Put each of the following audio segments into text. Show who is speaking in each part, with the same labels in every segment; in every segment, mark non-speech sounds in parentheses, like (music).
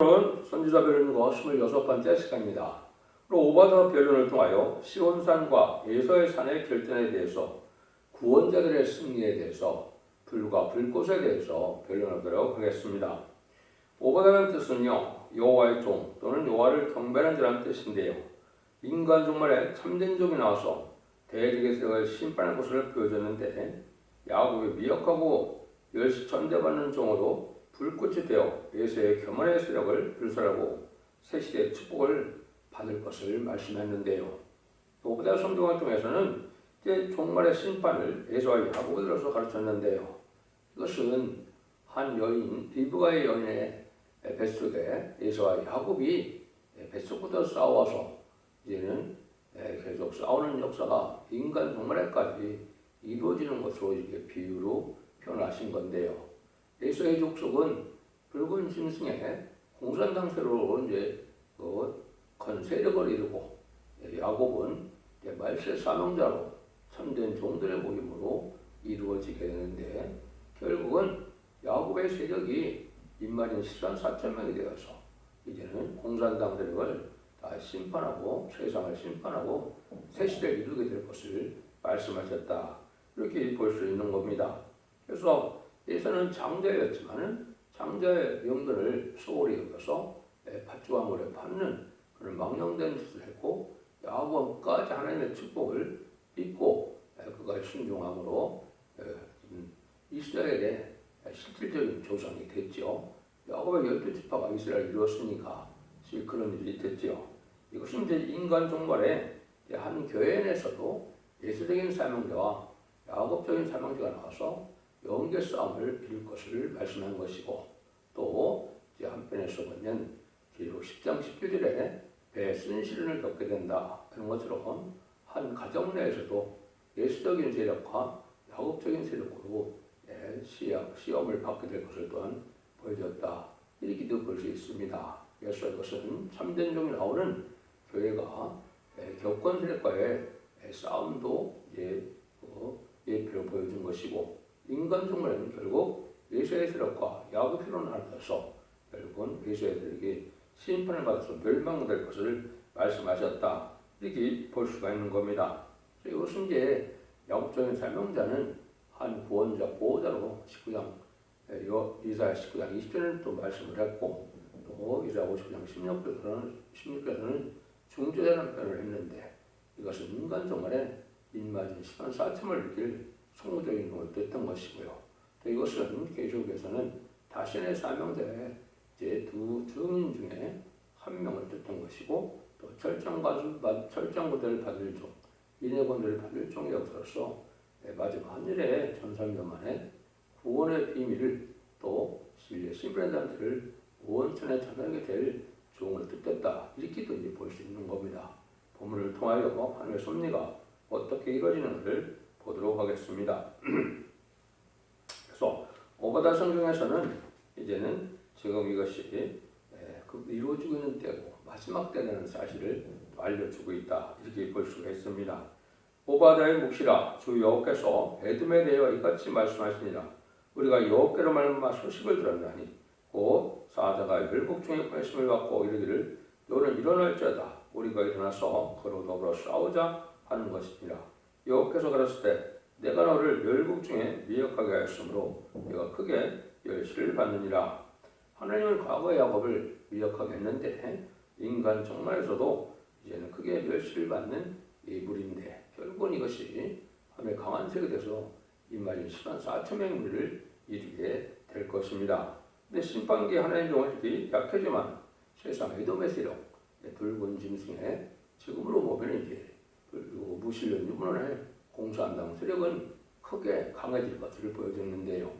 Speaker 1: 오늘은 선지자 변론과 26번째 시간입니다. 오늘 오바더 변론을 통하여 시온산과 예서의 산의 결전에 대해서 구원자들의 승리에 대해서 불과 불꽃에 대해서 변론하도록 하겠습니다. 오바다는 뜻은요 여호와의 종 또는 여호와를 경배하는 자라는 뜻인데요 인간 종말에 참된 종이 나와서 대적의 심판할 것을 보여줬는데 야곱이 미역하고 열시 천대받는 종으로 불꽃이 되어 예수의 겸손의 세력을 불살하고 새 시대의 축복을 받을 것을 말씀했는데요. 오브다 성경을 통해서는 이제 종말의 심판을 예수와 야곱을 들어서 가르쳤는데요. 이것은 한 여인 리브가의 여인의 뱃속에 예수와 야곱이 뱃속부터 싸워서 이제는 계속 싸우는 역사가 인간 종말에까지 이루어지는 것으로 이렇게 비유로 표현하신 건데요. 예수의 족속은 붉은 짐승의 공산당세로 이제 그큰 세력을 이루고 야곱은 말세 사명자로 참된 종들의 모임으로 이루어지게 되는데 결국은 야곱의 세력이 인마진 14만 4천 명이 되어서 이제는 공산당 세력을 다 심판하고 세상을 심판하고 새 시대를 이루게 될 것을 말씀하셨다 이렇게 볼 수 있는 겁니다. 그래서 예수는 장자였지만은 장자의 명분을 소홀히 여겨서 팥주화물에 받는 그런 망령된 짓을 했고 야곱까지 하나님의 축복을 믿고 그가 순종함으로 이스라엘의 실질적인 조상이 됐죠. 야곱의 열두 지파가 이스라엘 이루었으니까 그런 일이 됐죠. 이것은 이제 인간 종말에 한 교회 내에서도 예수적인 사명자와 야곱적인 사명자가 나와서 영계 싸움을 이룰 것을 말씀한 것이고 또 이제 한편에서 보면 기록 10장 11절에 배쓴 시련을 겪게 된다 하는 것처럼 한 가정 내에서도 예수적인 세력과 야곱적인 세력으로 시험, 시험을 받게 될 것을 또한 보여줬다 이렇게도 볼 수 있습니다. 그래서 이것은 참된 종이 나오는 교회가 격권 세력과의 싸움도 이제 예표로 보여준 것이고 인간 종말에는 결국 예수의 세력과 필요는 알아서 결국은 예수의 세력이 심판을 받아서 멸망될 것을 말씀하셨다. 이렇게 볼 수가 있는 겁니다. 이것은 이제 야곱적인 설명자는 한 구원자 보호자로 19장 이사야 19장 20절에 또 말씀을 했고 또 이사야 50장 16절에서는 16절에서는 중조자라는 표현을 했는데 이것은 인간 종말에 인마진 10만 4천을 느낄 성무적인 것을 뜻한 것이고요. 또 이것은 계속해서는 다신의 사명자의 이제 두 증인 중에 한 명을 뜻한 것이고 또 철장부대를 받을 종, 인해권들을 받을 종의 역사로서 마지막 한일의 전설명만의 구원의 비밀을 또 신분의 단체를 원천에 전하게 될 종을 뜻했다 이렇게도 이제 볼 수 있는 겁니다. 본문을 통하여 하늘의 섭리가 어떻게 이루어지는지를 보도록 하겠습니다. (clears throat) 그래서 오바다 성경에서는 이제는 지금 이것이 그 이루어지고 있는 때고 마지막 때라는 사실을 알려주고 있다 이렇게 볼 수가 있습니다. 오바다의 묵시라 주 여호께서 에돔에 대하여 이같이 말씀하시니라 우리가 여호께로 말미암아 소식을 들었나니 곧 사자가 멸국 중에 관심을 받고 이르기를 너는 일어날지어다 우리가 일어나서 그로 더불어 싸우자 하는 것이니라 여호께서 때 내가 너를 멸국 중에 미역하게 하였으므로 내가 크게 열시를 받느니라 하나님은 과거 야곱을 미역하게 했는데 인간 정말에서도 이제는 크게 멸시를 받는 이물인데 결국은 이것이 하나님의 강한 세계 돼서 이말인 시간 4천 명의 무리를 이루게 될 것입니다. 근데 심판기 하나님 종들이 약하지만 세상 에돔의 세력 붉은 짐승에 지금으로 보면 이제 그리고 무신론 유문의 공산당 세력은 크게 강해질 것을 보여줬는데요.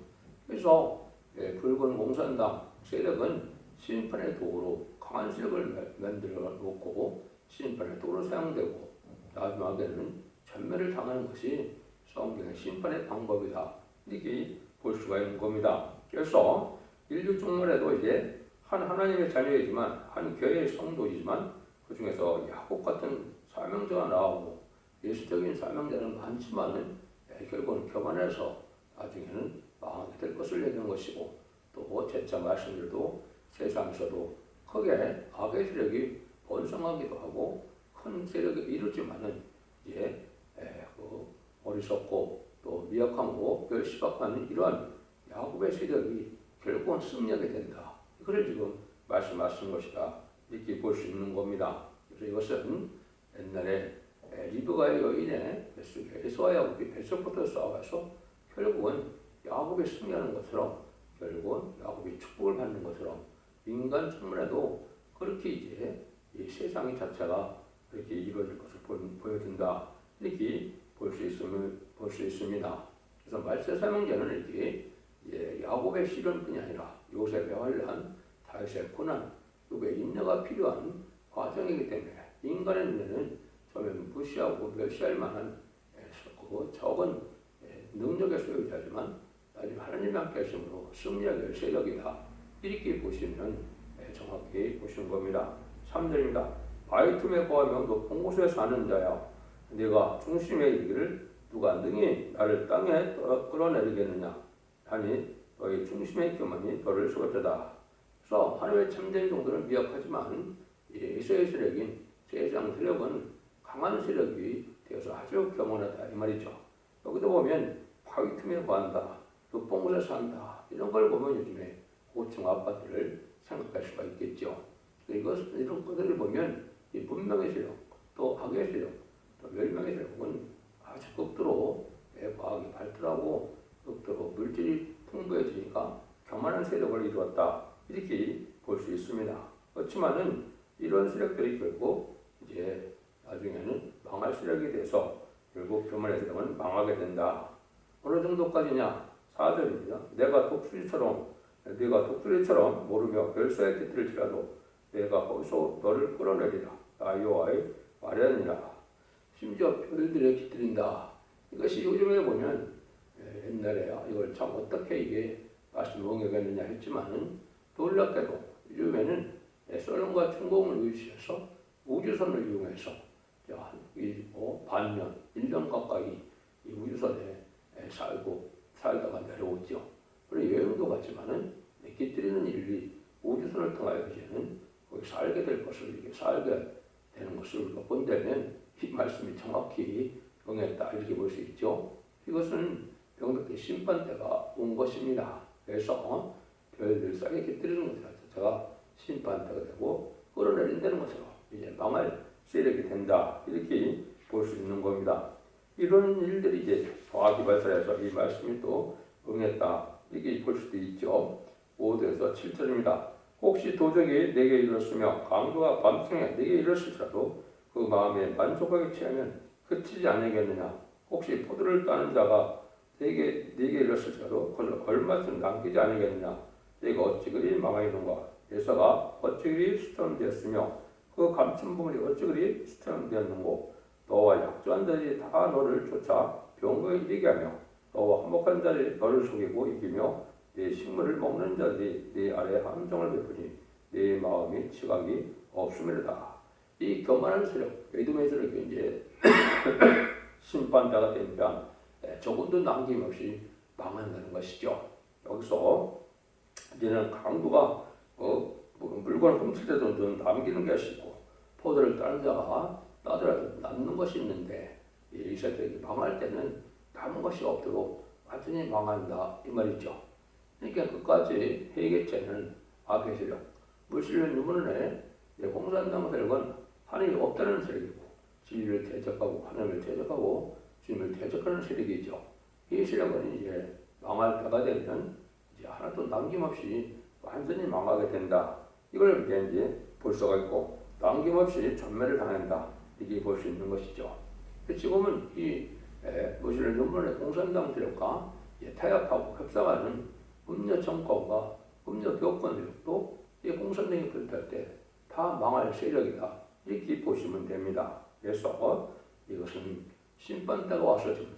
Speaker 1: 그래서 붉은 공산당 세력은 심판의 도구로 강한 세력을 만들어 놓고 심판의 도구로 사용되고 마지막에는 전멸을 당하는 것이 성경의 심판의 방법이다. 이렇게 볼 수가 있는 겁니다. 그래서 인류 종말에도 이제 한 하나님의 자녀이지만 한 교회의 성도이지만 그 중에서 야곱 같은 사명자가 나오고 예수적인 사명자는 많지만은 결국은 교만해서 나중에는 망하게 될 것을 얘기한 것이고 또 제차 말씀들도 세상에서도 크게 악의 세력이 번성하기도 하고 큰 세력이 이루지만은 이제 에, 그 어리석고 또 미약하고 멸시박하는 이러한 야곱의 세력이 결국은 승리하게 된다. 이걸 지금 말씀하신 것이다. 이렇게 볼 수 있는 겁니다. 그래서 이것은 옛날에 에, 리브가의 여인의 뱃속에 에서와 야곱이 뱃속부터 싸워서 결국은 야곱이 승리하는 것처럼 결국은 야곱이 축복을 받는 것처럼 인간 천문에도 그렇게 이제 이 세상의 자체가 그렇게 이루어질 것을 보, 보여준다 이렇게 볼 수 있음을 볼 수 있습니다. 그래서 말세 사명제는 이렇게 예, 야곱의 시련뿐이 아니라 요셉의 환란, 다윗의 고난, 요의 인내가 필요한 과정이기 때문에 인간의 눈에는 처음에 무시하고 멸시할 만한 예, 그 적은 예, 능력의 소유자지만 나중에 하나님 함께 하심으로 승리의 세력이다. 이렇게 보시면 예, 정확히 보시는 겁니다. 3절입니다. 바위 틈에 거하며 높은 곳에 사는 자야 네가 중심에 이르기를 누가 능히 나를 땅에 떠- 끌어내리겠느냐 하니 너희 중심에 있기만이 너를 쏘았다. 그래서 하나님의 참된 종들은 미약하지만 예수의 세력인 세상 세력은 강한 세력이 되어서 아주 겸허하다 이 말이죠. 여기도 보면 바위 틈에. 높은 곳에 산다. 이런 걸 보면 요즘에 고층 아파트를 생각할 수가 있겠죠. 이것 이런 것들을 보면 이 문명의 세력, 또 악의 세력, 또 멸망의 세력은 아주 극도로 예, 과학이 발달하고 극도로 물질이 풍부해지니까 교만한 세력을 이루었다 이렇게 볼 수 있습니다. 그렇지만은 이런 세력들이 결국 이제 나중에는 망할 세력이 돼서 결국 교만의 세력은 망하게 된다. 어느 정도까지냐? 4절입니다. 내가 독수리처럼 네가 독수리처럼 모르며 별소의 깃들을지라도 내가 거기서 너를 끌어내리라. 나 여호와의 말이니라. 심지어 별들에 깃들인다. 이것이 요즘에 보면 예, 옛날에 이걸 참 어떻게 이게 말씀 응하겠느냐 했지만은 놀랍게도 요즘에는 예, 소련과 중공을 의지해서 우주선을 이용해서 반년, 1년 가까이 이 우주선에 예, 살고 살다가 내려오죠. 그리고 여행도 갔지만은 예, 깃들이는 일이 우주선을 통하여 이제는 거기 살게 될 것을 이게 살게 되는 것을 우리가 본다면 이 말씀이 정확히 응했다 이렇게 볼 수 있죠. 이것은 병력의 심판 때가 온 것입니다. 그래서 별들 싸게 깃들이는 것이라 자체가 심판 때가 되고 끌어내린다는 것으로 이제 망할 세력이 된다 이렇게 볼 수 있는 겁니다. 이런 일들이 이제 과학이 발달해서 이 말씀이 또 응했다 이렇게 볼 수도 있죠. 5절에서 7절입니다. 혹시 도적이 내게 이뤘으며 강도가 밤중에 내게 이뤘을지라도 그 마음에 만족하게 취하면 그치지 않으겠느냐 혹시 포도를 따는 자가 내게 내게 이뤘을지라도 그것을 얼마쯤 남기지 않으겠느냐 내가 어찌 그리 망하였는가 예서가 어찌 그리 수천되었으며 그 감춘 부분이 어찌 그리 수천되었는고 너와 약조한 자들이 다 너를 쫓아 병거에 이르게 하며 너와 화목한 자들이 너를 속이고 이기며 내 식물을 먹는 자들이 내 아래 함정을 베푸니 내 마음이 지각이 없음이로다. 이 교만한 세력, 에돔의 세력이 이제 (coughs) 심판자가 예, 조금도 남김없이 망한다는 것이죠. 여기서 이제는 강도가 어, 뭐 물건을 훔칠 때도 좀 남기는 것이 있고 포도를 따는 자가 따더라도 남는 것이 있는데 이 세력이 망할 때는 남은 것이 없도록 완전히 망한다 이 말이죠. 그러니까 끝까지 회개죄는 악의 세력, 물질을 유문에 공산당 세력은 하나님이 없다는 세력이고 진리를 대적하고 하나님을 대적하고 주님을 대적하는 세력이죠. 이 세력은 이제 망할 때가 되면 이제 하나도 남김없이 완전히 망하게 된다. 이걸 이제 볼 수가 있고 남김없이 전멸을 당한다. 이게 볼 수 있는 것이죠. 지금은 이 무신을 유문의 공산당 세력과 예, 타협하고 협상하는 음료 정권과 음료 교권 세력도 이 공산당이 불탈 때 다 망할 세력이다. 이렇게 보시면 됩니다. 그래서 이것은 심판 때가 와서 지금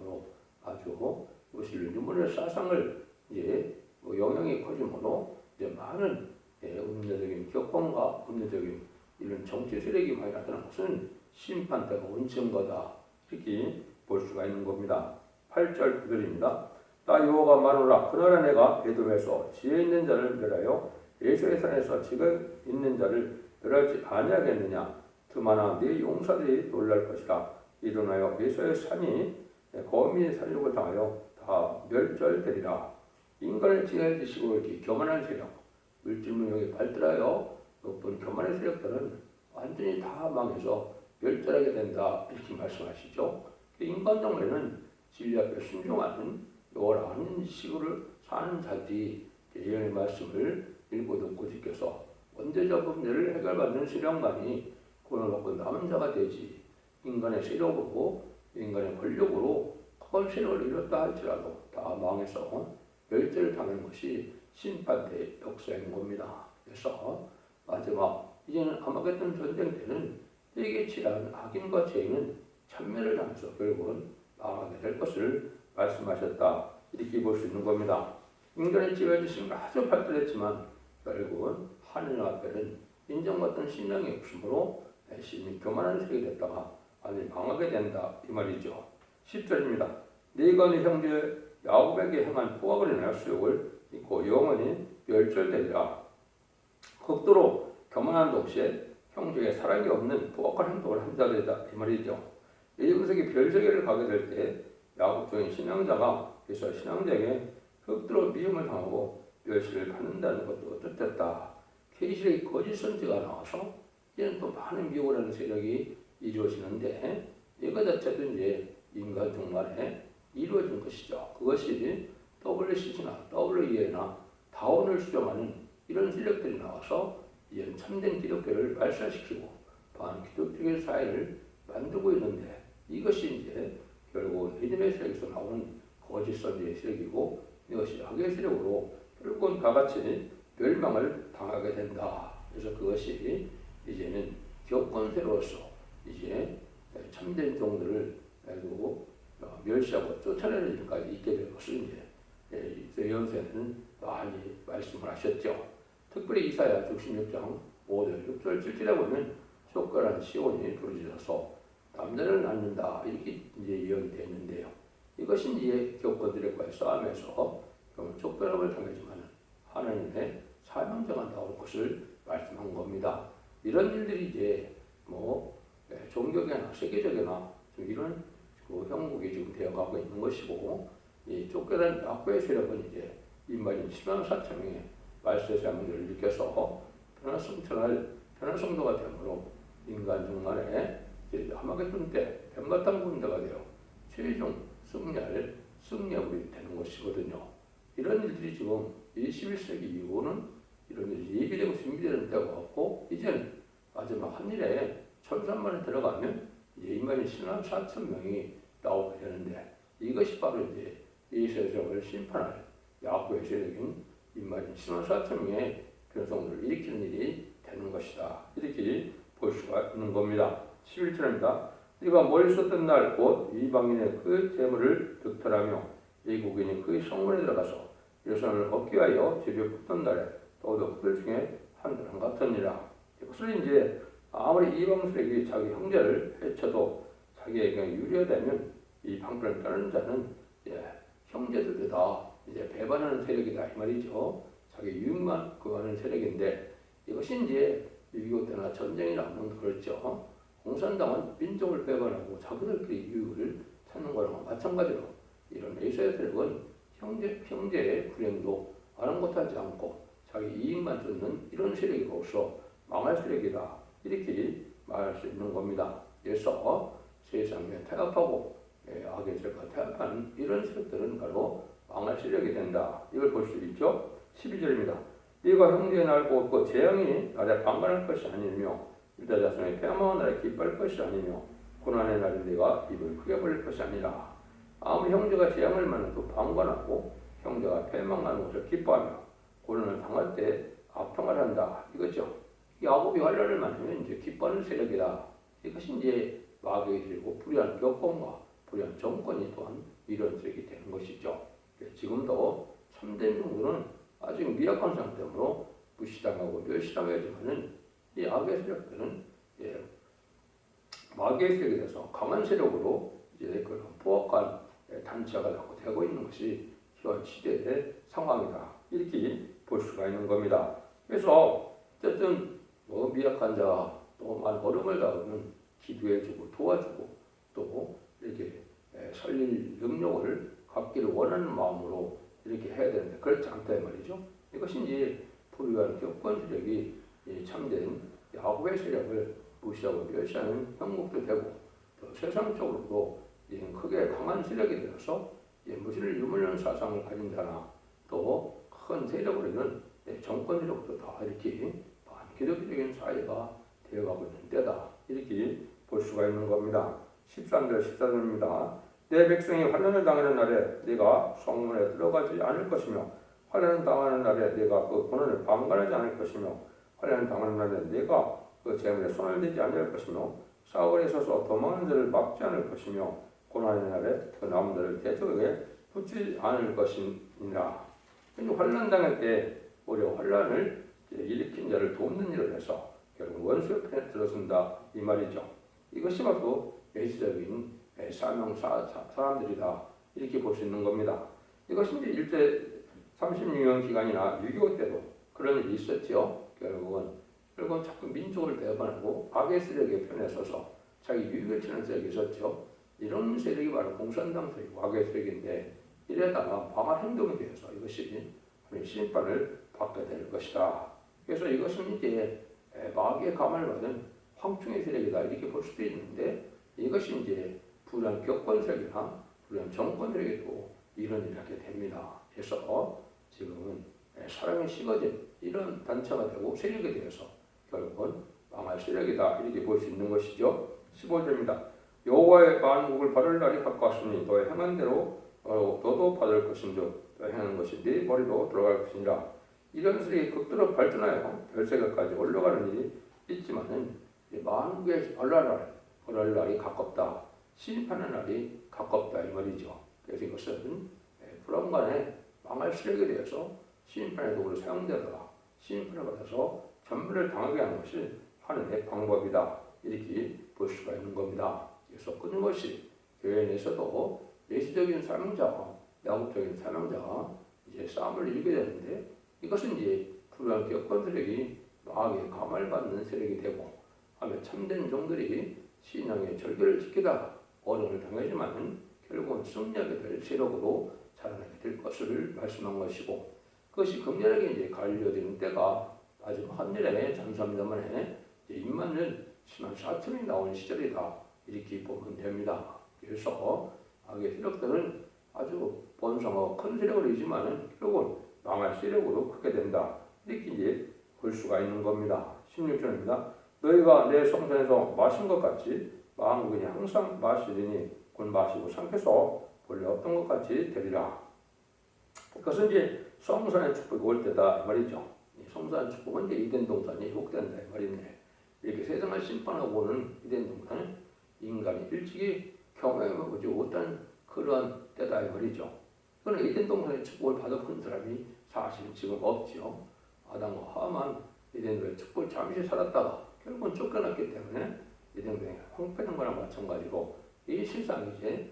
Speaker 1: 거로 아주 무슬림 유물의 사상을 이제 뭐 영향이 커지므로 이제 많은 예, 음료적인 교권과 음료적인 이런 정치 세력이 많이 나타나는 것은 심판 때가 온 증거다. 이렇게 볼 수가 있는 겁니다. 8절 9절입니다. 나 여호와가 말하노라 그날에 내가 에돔에서 지혜 있는 자를 멸하여 예수의 산에서 지금 있는 자를 멸하지 아니하겠느냐 드마나 네 용사들이 놀랄 것이라 일어나여 예수의 산이 거민의 살육을 당하여 다 멸절되리라 인간을 지혜지시고 이렇게 교만한 세력 물질 문명이 발달하여 높은 교만의 세력들은 완전히 다 망해서 멸절하게 된다 이렇게 말씀하시죠. 인간 정례는 진리 앞에 순종하는 요란한 식으로 사는 자들이 예언의 말씀을 읽고 듣고 지켜서 원죄적 문제를 해결받는 신령만이 구원을 얻고 남은 자가 되지 인간의 세력으로 인간의 권력으로 큰 세력을 이뤘다 할지라도 다 망해서 멸절을 당하는 것이 심판대 역사인 겁니다. 그래서 마지막 이제는 아마겟돈 전쟁 때는 예기치한 악인과 죄인은 참멸을 당해서 결국은 망하게 될 것을 말씀하셨다. 이렇게 볼 수 있는 겁니다. 인간의 지혜지심은 아주 발달했지만 결국은 하늘 앞에는 인정받던 신앙이 없으므로 열심히 교만한 세력이 됐다가 아니 망하게 된다 이 말이죠. 10절입니다. 네가 네 형제 야곱에게 행한 포악을 인하여 수욕을 입고 영원히 멸절되리라. 극도로 교만한 동시에 형제의 사랑이 없는 포악한 행동을 한 자들이다 이 말이죠. 일분석이 별세계를 가게 될 때 야곱적인 신앙자가 그래서 신앙자에게 극도로 미움을 당하고 멸시를 받는다는 것도 뜻했다. 케이실의 거짓 선지가 나와서 이제는 또 많은 미혹을 하는 세력이 이루어지는데 이거 자체도 이제 인간 종말에 이루어진 것이죠. 그것이 WCC나 WE나 다원을 수정하는 이런 세력들이 나와서 이제 참된 기독교를 말살시키고 반기독교 사회를 만들고 있는데 이것이 이제 결국은 믿음의 세력에서 나오는 거짓 선지의 세력이고 이것이 악의 세력으로 결국은 다 같이 멸망을 당하게 된다. 그래서 그것이 이제는 교권세로서 이제 참된 종들을 멸시하고 쫓아내는 일까지 있게 될 것을 이제 예언서에는 많이 말씀을 하셨죠. 특별히 이사야 66장 5절 6절 7절에 보면 쇼크란 시온이 부르짖어서 남자를 낳는다 이렇게 이제 예언이 되는데요. 이것이 이제 교권들과의 싸움에서 쫓겨남을 당하지만 하나님의 사명자가 나올 것을 말씀한 겁니다. 이런 일들이 이제 뭐 종교계나 세계적이나 좀 이런 그 형국이 지금 되어가고 있는 것이고 이 쫓겨난 야구의 세력은 이제 인마인 10만 4천 명의 말세의 사명들을 느껴서 변화성천할 변화성도가 되므로 인간 중간에 하마겟돈 때 뱀같은 군대가 되어 최종 승리할 승리하이 되는 것이거든요. 이런 일들이 지금 21세기 이후는 이런 일이 예비되고 준비되는 때가 왔고 이제는 마지막 한일에 천산만에 들어가면 이제 인간이 신한 4천 명이 나오게 되는데 이것이 바로 이제 이 세상을 심판할 야구의 세력인 신한 4천 명의 변성을 일으키는 일이 되는 것이다. 이렇게 볼 수가 있는 겁니다. 11절입니다. 네가 멀리 있었던 날 곧 이방인의 그 재물을 득탈하며 외국인이 그 성문에 들어가서 예선을 얻기 위하여 집에 붙던 날에 더더욱 그들 중에 한들한 같으니라. 이것을 이제 아무리 이방인에게 자기 형제를 해쳐도 자기에게 유리하다면 이 방편을 떠는 자는 예, 형제들도 다 이제 배반하는 세력이다 이 말이죠. 자기 유익만 구하는 세력인데 이것이 이제 6.25 때나 전쟁이나 하면 그렇죠. 공산당은 민족을 배반하고 자기들끼리 유익을 찾는 거랑 마찬가지로 이런 에이스의 세력은 형제, 형제의 불행도 아랑곳하지 않고 자기 이익만 쫓는 이런 세력으로서 망할 세력이다. 이렇게 말할 수 있는 겁니다. 그래서 세상에 태압하고 예, 악의 세력과 태압하는 이런 세력들은 바로 망할 세력이 된다. 이걸 볼 수 있죠. 12절입니다. 네가 형제의 날고 그 재앙이 나를 방관할 것이 아니며 유다 자손의 폐망한 날에 기뻐할 것이 아니며 고난의 날에 네가 입을 크게 벌릴 것이 아니라 아무리 형제가 재앙을 만나도 방관하고 형제가 패망하는 것을 기뻐하며 고난을 당할 때 압통을 한다 이거죠. 야곱이 환란을 만나면 이제 기뻐하는 세력이다. 이것이 이제 마귀의 들고 불의한 교권과 불의한 정권이 또한 세력이 되는 것이죠. 지금도 참된 종들은 아직 미약한 상태로 무시당하고 멸시당하지만은 이 악의 세력들은 예, 마귀의 세력이 돼서 강한 세력으로 이제 그런 포악한 단체가 되고 있는 것이 현 시대의 상황이다. 이렇게 볼 수가 있는 겁니다. 그래서 어쨌든 뭐 미약한 자, 또 많은 어려움을 당하면 기도해주고 도와주고 또 이렇게 에, 살릴 능력을 갖기를 원하는 마음으로 이렇게 해야 되는데 그렇지 않다 이 말이죠. 이것이 이제 불의한 격권 세력이 이 참된 야곱의 세력을 무시하고 멸시하는 형국도 되고 또 세상적으로도 이 크게 강한 세력이 되어서 이 무신을 유물하는 사상을 가진 자나 또 큰 세력으로는 이 정권 세력도 다 이렇게 반기독교적인 사회가 되어가고 있는 때다 이렇게 볼 수가 있는 겁니다. 13절 14절입니다. 내 백성이 환난을 당하는 날에 네가 성문에 들어가지 않을 것이며 환난을 당하는 날에 네가 그 고난을 방관하지 않을 것이며 환난을 당하는 날에 네가 그 재물에 손을 대지 않을 것이며 싸울에 서서 도망하는 자를 막지 않을 것이며 고난의 날에 그 남들을 대적에 붙지 않을 것이니라. 환난 당할 때 오히려 이제 일으킨 자를 돕는 일을 해서 결국 원수의 편에 들어선다 이 말이죠. 이것이 바로 메시적인 사명 사, 사- 사람들이다 이렇게 볼 수 있는 겁니다. 이것이 이제 일제 36년 기간이나 6.25 때도 그런 일이 있었죠. 결국은 결국은 자꾸 민족을 배반하고 악의 세력의 편에 서서 자기 유익을 치는 세력이 있었죠. 이런 세력이 바로 공산당 세력, 악의 세력인데 이래다가 방한 행동에 대해서 이것이 심판을 받게 될 것이다. 그래서 이것은 이제 에, 마귀의 감을 받은 황충의 세력이다 이렇게 볼 수도 있는데 이것이 이제 불안 격권 세력이나 불안 정권 세력에도 이런 일을 하게 됩니다. 그래서 지금은 에, 사랑이 식어진 이런 단체가 되고 세력에 대해서 결국은 망할 세력이다 이렇게 볼 수 있는 것이죠. 15절입니다. 여호와의 만국을 받을 날이 가까웠으니 너의 행한 대로 어, 너도 받을 것인즉 너 행하는 것이 네 머리로 들어갈 것이니라. 이런 세력이 극도로 발전하여 별세계까지 올라가는 일이 있지만은 이 만국의 얼날 그럴 날이 가깝다. 심판의 날이 가깝다 이 말이죠. 그래서 이것은 예, 불안간에 망할 세력에 대해서 심판의 도구로 사용되다가 심판을 받아서 전부를 당하게 하는 것이 하나님의 방법이다. 이렇게 볼 수가 있는 겁니다. 그래서 끊임없이 교회 내에서도 예시적인 사명자와 야곱적인 사명자가 이제 싸움을 이기게 되는데 이것은 이제 불안 격권 세력이 마귀의 감을 받는 세력이 되고 하며 참된 종들이 신앙의 절개를 지키다가 어려움을 당하지만 결국은 승리하게 될 세력으로 자라나게 될 것을 말씀한 것이고 그것이 극렬하게 이제 갈려지는 때가 마지막 한일에 전삼년만에 입만을 10만 4천이 나온 시절이다 이렇게 보면 됩니다. 그래서 악의 세력들은 아주 번성하고 큰 세력이지만 결국은 망할 세력으로 크게 된다 이렇게 이제 볼 수가 있는 겁니다. 16절입니다. 너희가 내 성전에서 마신 것 같이 마음국이 항상 마시리니 곧 마시고 삼켜서 본래 없던 것 같이 되리라. 그것은 이제 성산의 축복이 올 때다 이 말이죠. 이 성산의 축복은 이제 이된 동산이 회복된다 이 말인데 이렇게 세상을 심판하고 오는 이된 동산은 인간이 일찍이 경험해보지 못한 그러한 때다 이 말이죠. 그러나 이된 동산의 축복을 받아본 사람이 사실 지금 없죠. 아담과 하만 이den도의 축복을 잠시 살았다가 결국은 쫓겨났기 때문에 이den도의 황폐한 거나 마찬가지로 이 세상이 이제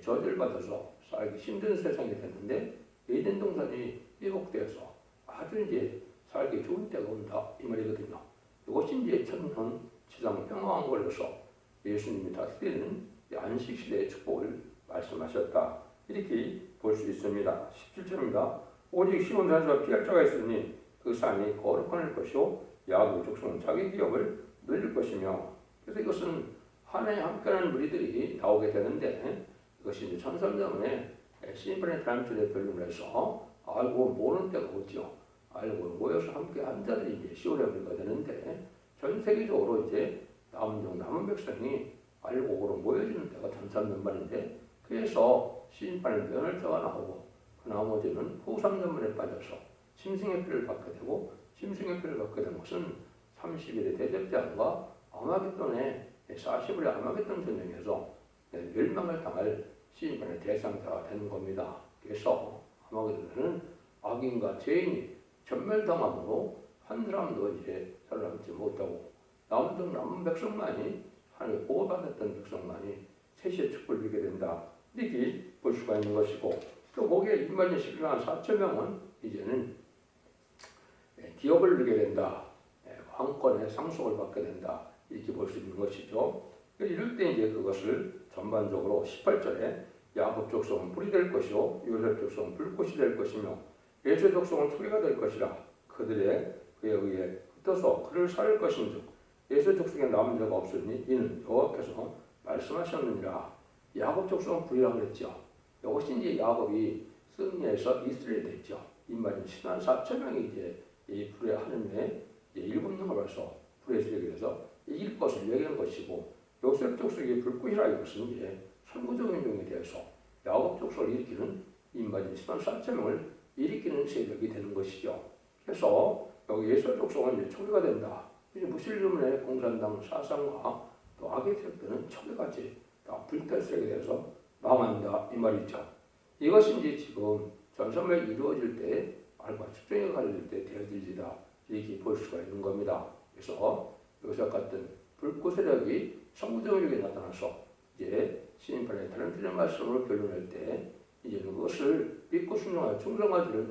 Speaker 1: 저질받아서 살기 힘든 세상이 됐는데 에덴 동산이 회복되어서 아주 이제 살기 좋은 때가 온다 이 말이거든요. 이것이 이제 천년 지상 평화한 걸로서 예수님이 다스리는 이 안식 시대의 축복을 말씀하셨다 이렇게 볼 수 있습니다. 17절입니다. 오직 시온 산에서 피할 자가 있으니 그 산이 거룩할 것이요 야곱 족속은 자기 기업을 늘릴 것이며 그래서 이것은 하나에 함께하는 무리들이 나오게 되는데 이것이 이제 심판의 단출에 변론을 해서 알고 모르는 때가 오죠. 알고 모여서 함께 한 자들이 이제 시온에 물가 되는데 전 세계적으로 이제 남종 남은 백성이 알고 오로 모여지는 때가 천삼년만인데 그래서 심판의 면을 떠가 나오고 그 나머지는 후삼년만에 빠져서 심승의 피를 받게 되고 심승의 피를 받게 된 것은 30일의 대접장과 아마겟돈의 40일의 아마겟돈 전쟁에서 멸망을 당할 시인판의 대상자가 되는 겁니다. 그래서 아마겟돈은 악인과 죄인이 전멸당함으로 한 사람도 이제 살아남지 못하고 남은 남은 백성만이 하나님 보호받았던 백성만이 세시의 축복을 누리게 된다. 이렇게 볼 수가 있는 것이고 또 거기에 2만 11만 4천 명은 이제는 기업을 누리게 된다. 예, 왕권의 상속을 받게 된다. 이렇게 볼 수 있는 것이죠. 이럴 때 이제 그것을 전반적으로 18절에 야곱 족 속은 불이 될 것이요 요셉 족 속은 불꽃이 될 것이며 예수 족 속은 초기가 될 것이라 그들의 그에 의해 흩어서 그를 살릴 것인즉 예수 족 속에 남은 자가 없으니 이는 여호와께서 말씀하셨느니라 야곱 족 속은 불이라고 그랬죠. 이것이 이제 야곱이 승리해서 이스라엘 됐죠. 이 말은 신한 4천 명이 이제 이 불의 이제 일곱 명을 벌써 불의 세력에 대해서 이길 것을 얘기한 것이고 요셉 족속이 불꽃이라 이것은 이제 선구적인 용에 대해서 야곱 족속을 일으키는 인마진 신한 4천 명을 일으키는 세력이 되는 것이죠. 그래서 여기 예수 족속은 이제 초기가 된다. 이제 무슬림의 공산당 사상과 또 악의 세력들은 초기같이 다 불탈세력에 대해서 망한다 이 말이죠. 이것이 이제 지금 전선을 이루어질 때 알과 측정에 가려질 때 되어질지다 이렇게 볼 수가 있는 겁니다. 그래서 요새 같은 불꽃 세력이 성부적으로 나타나서 이제 신인판의 다른 틀린 말씀으로 결론할 때 이제는 그것을 믿고 순종하여 충성하지를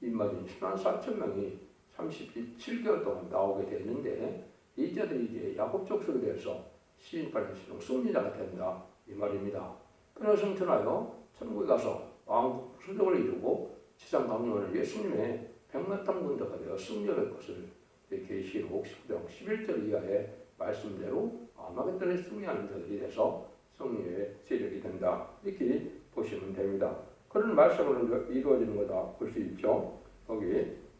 Speaker 1: 입맞은 10만 4천 명이 37개월 동안 나오게 되는데 이자들이 이제 야곱 족속에 대해서 시인판의 신용 승리자가 된다 이 말입니다. 그러나 성천하여 천국에 가서 왕국 수정을 이루고 지상 강론을 예수님의 백마탄 군대가 되어 승리할 것을 계시록 10장 11절 이하의 말씀대로 아마겟돈에 승리하는 자들이 돼서 승리의 세력이 된다 이렇게 보시면 됩니다. 그런 말씀으로 이루어지는 거다 볼 수 있죠. 거기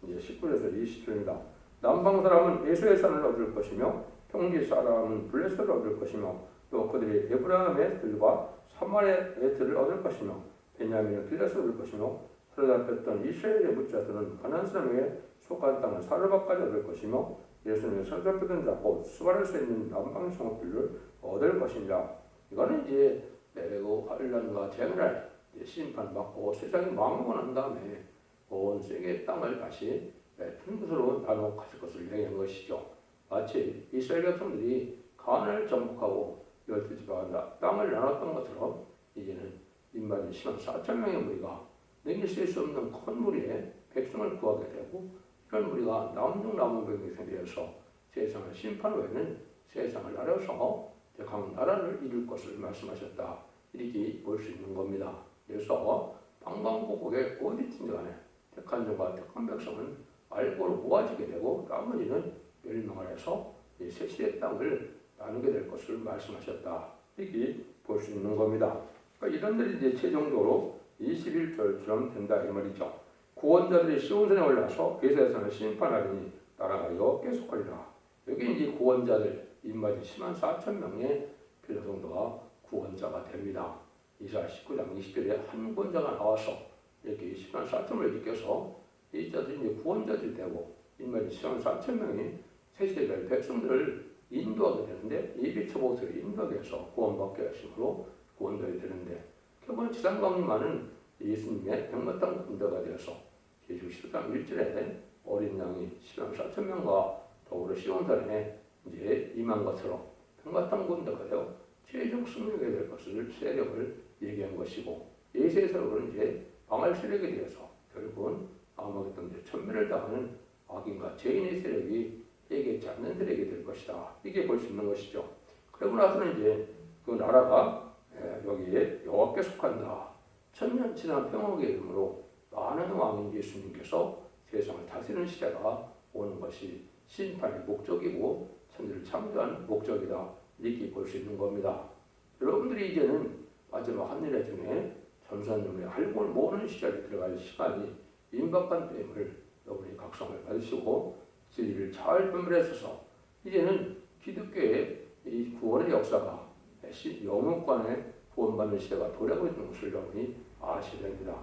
Speaker 1: 이제 19절에서 20절입니다. 남방 사람은 예수의 산을 얻을 것이며 평지 사람은 블레스를 얻을 것이며 또 그들이 에브라임의 들과 사마리아의 들을 얻을 것이며 베냐민은 길에서 얻을 것이며 사로잡혔던 이스라엘의 묻자들은 가난 사람에게 속한 땅을 사르바까지 얻을 것이며 예수님의 사로잡혔던 자곧 수발할 수 있는 남방 성읍들을 얻을 것이니라 이거는 이제 매우 환란과 재난을 심판받고 세상이 난 다음에 온 세계 땅을 다시 큰 것으로 나누어 가질 것을 얘기한 것이죠. 마치 이스라엘 백성들이 가나안을 정복하고 열두 지파가 땅을 나눴던 것처럼 이제는 인마진 10만 4천 명의 무리가 능히 쓸수 없는 큰 무리에 백성을 구하게 되고 이런 무리가 남중 남북백이 되어서 세상을 심판 후에는 세상을 나눠서 각 나라를 이룰 것을 말씀하셨다 이렇게 볼 수 있는 겁니다. 그래서 방방곡곡에 어디든지 간에 택한 자가 택한 백성은 알고로 모아지게 되고 나머지는 멸망을 해서 새 시대 땅을 나누게 될 것을 말씀하셨다. 이렇게 볼 수 있는 겁니다. 그러니까 이런들이 이제 최종적으로 21절처럼 된다 이 말이죠. 구원자들이 시온산에 올라서 괴사에서는 심판하리니 나라가 계속하리라. 여기 이제 구원자들 입맞이 10만 4천 명의 필요 정도가 구원자가 됩니다. 이사 19장 20절에 한 구원자가 나와서 이렇게 10만 4천을 일으켜서 이 자들이 이제 구원자들이 되고 인마이 10만 4천 명이 세시대별 백성들을 인도하게 되는데 예비처보서를 인도하게 해서 구원받게 하심으로 구원되게 되는데 결국은 지상강림만은 예수님의 백마땅 군대가 되어서 제주 10장 1절에 어린 양이 10만 4천 명과 더불어 시온산에 이제 임한 것처럼 백마땅 군대가 되어 최종 승리하게 될 것을 세력을 얘기한 것이고 예세서로는 이제 망할 세력에 대해서 결국은 아마겟돈 천멸을 당하는 악인과 죄인의 세력이 회개치 않는 세력이 될 것이다. 이게 볼 수 있는 것이죠. 그러고 나서는 이제 그 나라가 여기에 여호와께 속한다. 천년 지난 평화의 이름으로 많은 왕인 예수님께서 세상을 다스리는 시대가 오는 것이 심판의 목적이고 천지를 창조한 목적이다. 이렇게 볼 수 있는 겁니다. 여러분들이 이제는 마지막 한일의 중에 전산용의 할골 모으는 시절에 들어갈 시간이 임박한 때임을 여러분이 각성을 받으시고 진리를 잘 분별해서 이제는 기독교의 이 구원의 역사가 영혼관에 구원받는 시대가 도래하고 있는 것을 여러분이 아셔야 됩니다.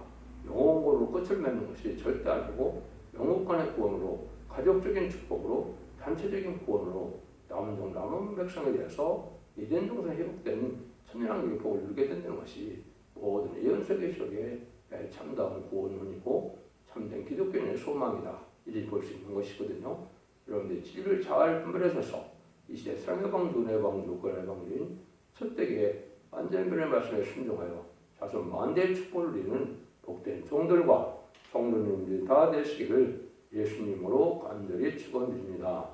Speaker 1: 영혼으로 끝을 맺는 것이 절대 아니고 영혼관의 구원으로 가족적인 축복으로 단체적인 구원으로 남은 남은 백성에 대해서 이전 동생 회복된 천년왕국의 복을 누리게 된다는 것이 모든 예언서계 속에 참다운 구원론이고 참된 기독교인의 소망이다. 이렇게 볼수 있는 것이거든요. 여러분들 진리를 잘 분별하셔서 이 시대 사랑의 방주, 은혜 방주, 권의 방주인 첫대기에 안전변의 말씀에 순종하여 자손 만대의 축복을 누리는 복된 종들과 성도님들이 다 되시기를 예수님으로 간절히 축원드립니다.